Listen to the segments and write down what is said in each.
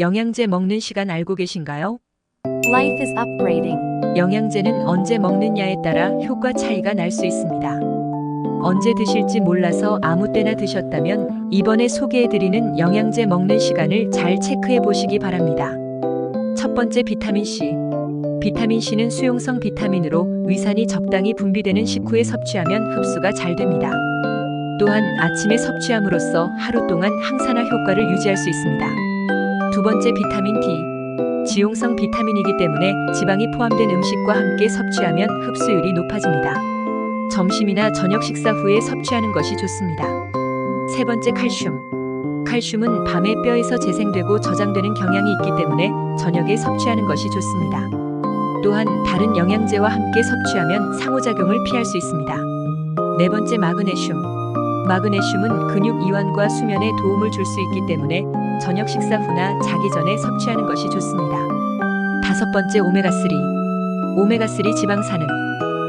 영양제 먹는 시간 알고 계신가요? Life is upgrading. 영양제는 언제 먹느냐에 따라 효과 차이가 날 수 있습니다. 언제 드실지 몰라서 아무 때나 드셨다면 이번에 소개해드리는 영양제 먹는 시간을 잘 체크해 보시기 바랍니다. 첫 번째 비타민 C. 비타민 C는 수용성 비타민으로 위산이 적당히 분비되는 식후에 섭취하면 흡수가 잘 됩니다. 또한 아침에 섭취함으로써 하루 동안 항산화 효과를 유지할 수 있습니다. 두 번째 비타민 D. 지용성 비타민이기 때문에 지방이 포함된 음식과 함께 섭취하면 흡수율이 높아집니다. 점심이나 저녁 식사 후에 섭취하는 것이 좋습니다. 세 번째 칼슘. 칼슘은 밤에 뼈에서 재생되고 저장되는 경향이 있기 때문에 저녁에 섭취하는 것이 좋습니다. 또한 다른 영양제와 함께 섭취하면 상호작용을 피할 수 있습니다. 네 번째 마그네슘. 마그네슘은 근육 이완과 수면에 도움을 줄 수 있기 때문에 저녁 식사 후나 자기 전에 섭취하는 것이 좋습니다. 다섯 번째 오메가3. 오메가3 지방산은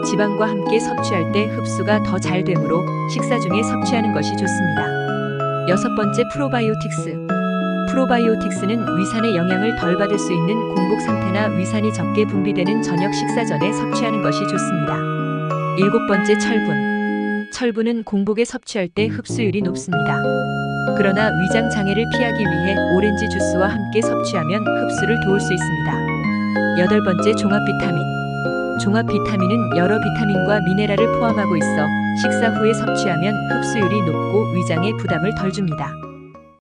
지방과 함께 섭취할 때 흡수가 더 잘 되므로 식사 중에 섭취하는 것이 좋습니다. 여섯 번째 프로바이오틱스. 프로바이오틱스는 위산의 영향을 덜 받을 수 있는 공복 상태나 위산이 적게 분비되는 저녁 식사 전에 섭취하는 것이 좋습니다. 일곱 번째 철분. 철분은 공복에 섭취할 때 흡수율이 높습니다. 그러나 위장 장애를 피하기 위해 오렌지 주스와 함께 섭취하면 흡수를 도울 수 있습니다. 여덟 번째 종합 비타민. 종합 비타민은 여러 비타민과 미네랄을 포함하고 있어 식사 후에 섭취하면 흡수율이 높고 위장에 부담을 덜 줍니다.